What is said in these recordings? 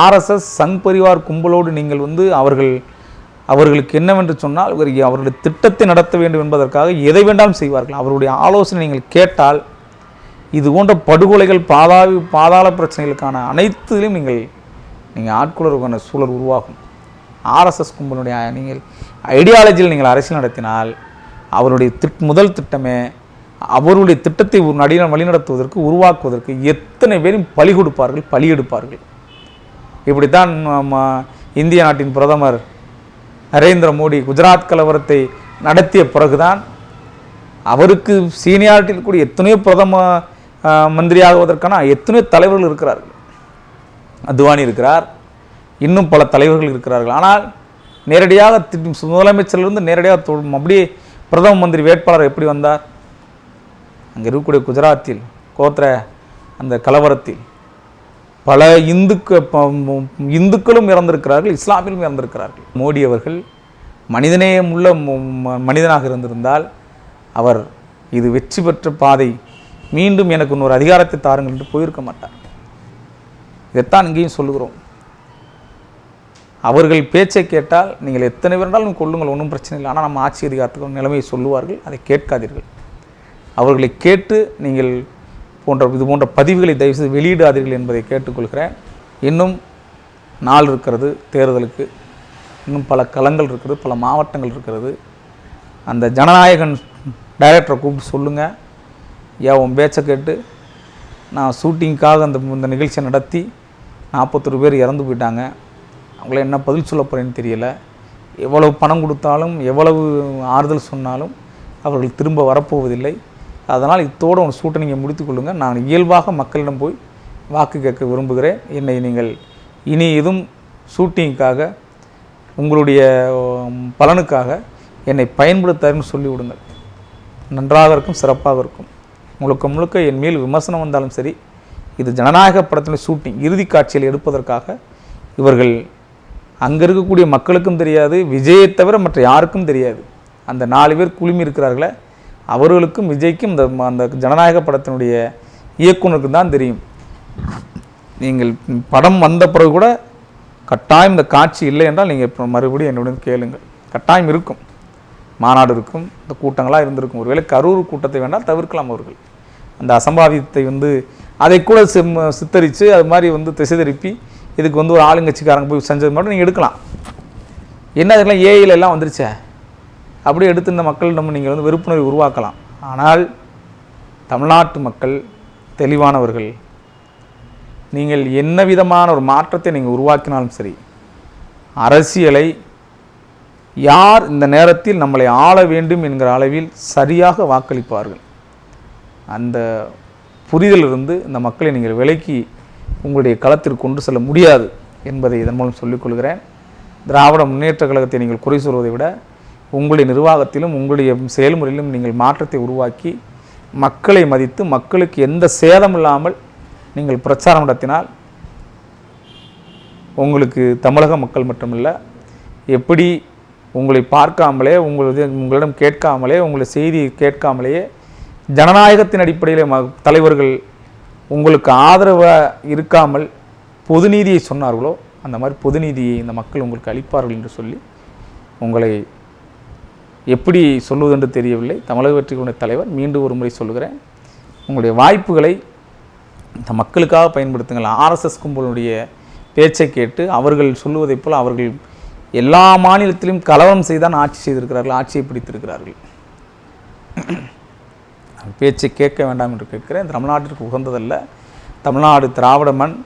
RSS Sangh Parivar கும்பலோடு நீங்கள் வந்து அவர்கள் அவர்களுக்கு என்னவென்று சொன்னால் இவர் அவருடைய திட்டத்தை நடத்த வேண்டும் என்பதற்காக எதை வேண்டாலும் செய்வார்கள். அவருடைய ஆலோசனை நீங்கள் கேட்டால் இது போன்ற படுகொலைகள் பாதாவி பாதாள பிரச்சனைகளுக்கான அனைத்துலையும் நீங்கள் நீங்கள் ஆட்கொள்வதற்கான சூழல் உருவாகும். ஆர்எஸ்எஸ் கும்பலுடைய நீங்கள் ஐடியாலஜியில் நீங்கள் அரசியல் நடத்தினால் அவருடைய திட் முதல் திட்டமே அவருடைய திட்டத்தை ஒரு நடி வழிநடத்துவதற்கு உருவாக்குவதற்கு எத்தனை பேரும் பலி கொடுப்பார்கள் பலி எடுப்பார்கள். இப்படித்தான் தான் இந்திய நாட்டின் பிரதமர் நரேந்திர மோடி குஜராத் கலவரத்தை நடத்திய பிறகுதான் அவருக்கு சீனியாரிட்டியில் கூட எத்தனையோ பிரதம மந்திரியாகுவதற்கான எத்தனையோ தலைவர்கள் இருக்கிறார்கள். அத்வானி இருக்கிறார். இன்னும் பல தலைவர்கள் இருக்கிறார்கள். ஆனால் நேரடியாக முதலமைச்சரிலிருந்து நேரடியாக அப்படியே பிரதம மந்திரி வேட்பாளர் எப்படி வந்தார்? அங்கே இருக்கக்கூடிய குஜராத்தில் கோத்ர அந்த கலவரத்தில் பல இந்துக்க ப- இந்துக்களும் இறந்திருக்கிறார்கள் இஸ்லாமிலும் இறந்திருக்கிறார்கள். மோடி அவர்கள் மனிதநேயம் உள்ள ம- மனிதனாக இருந்திருந்தால் அவர் இது வெற்றி பெற்ற பாதை மீண்டும் எனக்கு இன்னொரு அதிகாரத்தை தாருங்கள் என்று போயிருக்க மாட்டார். இதைத்தான் இங்கேயும் சொல்லுகிறோம். அவர்கள் பேச்சை கேட்டால் நீங்கள் எத்தனை பேருந்தாலும் கொள்ளுங்கள் ஒன்றும் பிரச்சனை இல்லை. ஆனால் நம்ம ஆட்சி அதிகாரத்துக்கு நிலைமையை சொல்லுவார்கள் அதை கேட்காதீர்கள். அவர்களை கேட்டு நீங்கள் போன்ற இது போன்ற பதிவுகளை தயவுசெய்து வெளியிடாதீர்கள் என்பதை கேட்டுக்கொள்கிறேன். இன்னும் நாள் இருக்கிறது தேர்தலுக்கு. இன்னும் பல களங்கள் இருக்கிறது பல மாவட்டங்கள் இருக்கிறது. அந்த ஜனநாயகன் டைரக்டரை கூப்பிட்டு சொல்லுங்கள் ஏன் உன் பேச்சை கேட்டு நான் ஷூட்டிங்க்காக அந்த இந்த நிகழ்ச்சியை நடத்தி நாற்பத்தொரு பேர் இறந்து போயிட்டாங்க. அவங்கள என்ன பதில் சொல்ல போகிறேன்னு தெரியல. எவ்வளவு பணம் கொடுத்தாலும் எவ்வளவு ஆறுதல் சொன்னாலும் அவர்கள் திரும்ப வரப்போவதில்லை. அதனால் இத்தோடு ஒரு சூட்டை நீங்கள் முடித்துக்கொள்ளுங்கள் நான் இயல்பாக மக்களிடம் போய் வாக்கு கேட்க விரும்புகிறேன். என்னை நீங்கள் இனி எதுவும் ஷூட்டிங்க்காக உங்களுடைய பலனுக்காக என்னை பயன்படுத்தாருன்னு சொல்லிவிடுங்கள். நன்றாக இருக்கும் சிறப்பாக இருக்கும். முழுக்க முழுக்க என் மேல் விமர்சனம் வந்தாலும் சரி இது ஜனநாயக படத்தின் ஷூட்டிங் இறுதி காட்சியில் எடுப்பதற்காக இவர்கள் அங்கே இருக்கக்கூடிய மக்களுக்கும் தெரியாது விஜயை தவிர மற்ற யாருக்கும் தெரியாது. அந்த நாலு பேர் குழுமி இருக்கிறார்களே அவர்களுக்கும் விஜய்க்கும் இந்த அந்த ஜனநாயக படத்தினுடைய இயக்குனருக்கு தான் தெரியும். நீங்கள் படம் வந்த பிறகு கூட கட்டாயம் இந்த காட்சி இல்லை என்றால் நீங்கள் இப்போ மறுபடியும் என்னுடன் கேளுங்கள். கட்டாயம் இருக்கும். மாநாடு இருக்கும் இந்த கூட்டங்களாக இருந்திருக்கும். ஒருவேளை கரூர் கூட்டத்தை வேண்டால் தவிர்க்கலாம் அவர்கள். அந்த அசம்பாவிதத்தை வந்து அதை கூட சிம் சித்தரித்து அது மாதிரி வந்து திசை திருப்பி இதுக்கு வந்து ஒரு ஆளுங்கட்சிக்காரங்க போய் செஞ்சது மட்டும் நீங்கள் எடுக்கலாம். என்ன இதெல்லாம் ஏஐல எல்லாம் வந்துருச்சே? அப்படியே எடுத்து இந்த மக்களிடம் நீங்கள் வந்து வெறுப்புணர்வை உருவாக்கலாம். ஆனால் தமிழ்நாட்டு மக்கள் தெளிவானவர்கள் நீங்கள் என்ன விதமான ஒரு மாற்றத்தை நீங்கள் உருவாக்கினாலும் சரி அரசியலை யார் இந்த நேரத்தில் நம்மளை ஆள வேண்டும் என்கிற அளவில் சரியாக வாக்களிப்பார்கள். அந்த புரிதலிருந்து இந்த மக்களை நீங்கள் விலக்கி உங்களுடைய களத்திற்கு கொண்டு செல்ல முடியாது என்பதை இதன் மூலம் சொல்லிக்கொள்கிறேன் திராவிட முன்னேற்ற கழகத்தை நீங்கள் குறை சொல்வதை விட உங்களுடைய நிர்வாகத்திலும் உங்களுடைய செயல்முறையிலும் நீங்கள் மாற்றத்தை உருவாக்கி மக்களை மதித்து மக்களுக்கு எந்த சேதம் இல்லாமல் நீங்கள் பிரச்சாரம் நடத்தினால் உங்களுக்கு தமிழக மக்கள் மட்டுமல்ல எப்படி உங்களை பார்க்காமலே உங்களது உங்களிடம் கேட்காமலே உங்களை செய்தி கேட்காமலேயே ஜனநாயகத்தின் அடிப்படையில் ம தலைவர்கள் உங்களுக்கு ஆதரவாக இருக்காமல் பொது நீதியை சொன்னார்களோ அந்த மாதிரி பொது நீதியை இந்த மக்கள் உங்களுக்கு அளிப்பார்கள் என்று சொல்லி உங்களை எப்படி சொல்லுவதென்று தெரியவில்லை. தமிழக வெற்றிகளுடைய தலைவர் மீண்டும் ஒரு முறை சொல்கிறேன் உங்களுடைய வாய்ப்புகளை இந்த மக்களுக்காக பயன்படுத்துங்கள். ஆர்எஸ்எஸ் கும்பலுடைய பேச்சை கேட்டு அவர்கள் சொல்லுவதைப் போல் அவர்கள் எல்லா மாநிலத்திலும் கலவரம் செய்தான் ஆட்சி செய்திருக்கிறார்கள் ஆட்சியை பிடித்திருக்கிறார்கள். பேச்சை கேட்க வேண்டாம் என்று கேட்கிறேன். தமிழ்நாட்டிற்கு உகந்ததல்ல. தமிழ்நாடு திராவிட மண்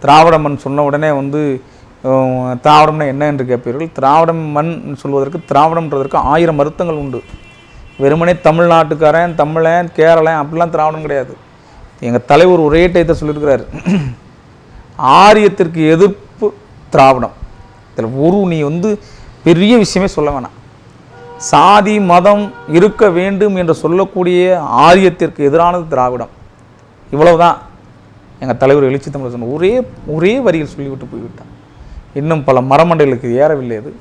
திராவிட மண் சொன்ன உடனே வந்து திராவிடம்னா என்ன என்று கேட்பீர்கள்? திராவிடம் மண் சொல்வதற்கு திராவிடம்ன்றதற்கு ஆயிரம் அர்த்தங்கள் உண்டு. வெறுமனே தமிழ்நாட்டுக்காரன் தமிழன் கேரளன் அப்படிலாம் திராவிடம் கிடையாது. எங்கள் தலைவர் ஒரே டயத்தை சொல்லியிருக்கிறார். ஆரியத்திற்கு எதிர்ப்பு திராவிடம். இதில் ஒரு நீ வந்து பெரிய விஷயமே சொல்ல வேணாம். சாதி மதம் இருக்க வேண்டும் என்று சொல்லக்கூடிய ஆரியத்திற்கு எதிரானது திராவிடம். இவ்வளவுதான். எங்கள் தலைவர் எழுச்சி தமிழர் சொன்ன ஒரே ஒரே வரியில் சொல்லிவிட்டு போய்விட்டான் இன்னும் பல மரமண்டைகளுக்கு ஏறவில்லை அது.